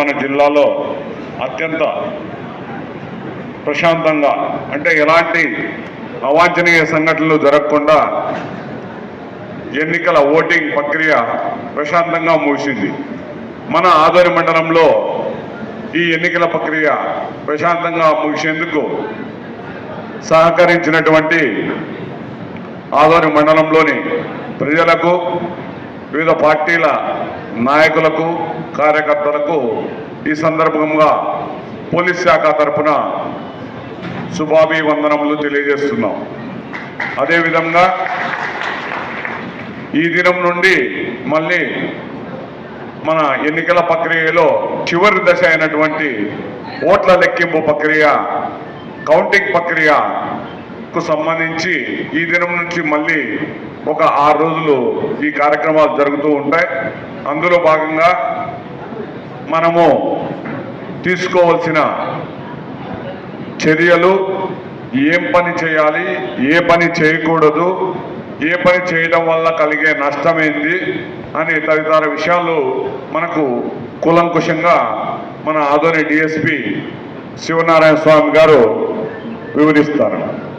మన జిల్లాలో అత్యంత ప్రశాంతంగా అంటే ఎలాంటి అవాంఛనీయ సంఘటనలు జరగకుండా ఎన్నికల ఓటింగ్ ప్రక్రియ ప్రశాంతంగా ముగిసింది. మన ఆదోని మండలంలో ఈ ఎన్నికల ప్రక్రియ ప్రశాంతంగా ముగిసేందుకు సహకరించినటువంటి ఆదోని మండలంలోని ప్రజలకు వివిధ పార్టీల నాయకులకు కార్యకర్తలకు ఈ సందర్భంగా పోలీస్ శాఖ తరపున శుభాభివందనములు తెలియజేస్తున్నాం. అదేవిధంగా ఈ దినం నుండి మళ్ళీ మన ఎన్నికల ప్రక్రియలో చివరి దశ అయినటువంటి ఓట్ల లెక్కింపు ప్రక్రియ కౌంటింగ్ ప్రక్రియకు సంబంధించి ఈ దినం నుంచి మళ్ళీ ఒక ఆరు రోజులు ఈ కార్యక్రమాలు జరుగుతూ ఉంటాయి. అందులో భాగంగా మనము తీసుకోవాల్సిన చర్యలు ఏం పని చేయాలి ఏ పని చేయకూడదు ఏ పని చేయడం వల్ల కలిగే నష్టమేంది అనే తదితర విషయాలు మనకు కూలంకుషంగా మన ఆదోని డిఎస్పి శివనారాయణ స్వామి గారు వివరిస్తారు.